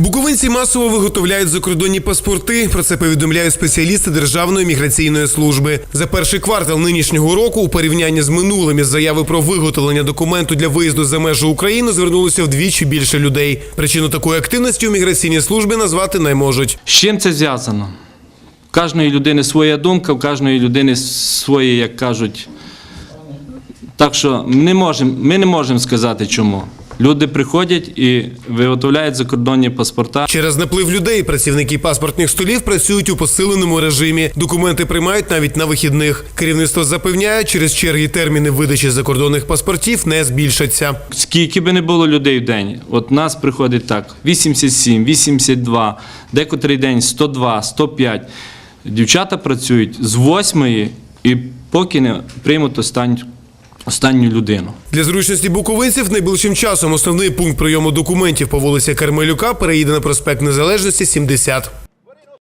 Буковинці масово виготовляють закордонні паспорти. Про це повідомляють спеціалісти Державної міграційної служби. За перший квартал нинішнього року, у порівнянні з минулим із заяви про виготовлення документу для виїзду за межі України звернулося вдвічі більше людей. Причину такої активності у міграційній службі назвати не можуть. З чим це зв'язано? У кожної людини своя думка, у кожної людини свої, як кажуть. Так що не можем, ми не можемо сказати чому. Люди приходять і виготовляють закордонні паспорта. Через наплив людей працівники паспортних столів працюють у посиленому режимі. Документи приймають навіть на вихідних. Керівництво запевняє, через черги терміни видачі закордонних паспортів не збільшаться. Скільки би не було людей в день, от нас приходить так: 87, 82, декотрий день 102, 105. Дівчата працюють з 8 і поки не приймуть останню, останню людину. Для зручності буковинців найближчим часом основний пункт прийому документів по вулиці Кармелюка переїде на проспект Незалежності 70.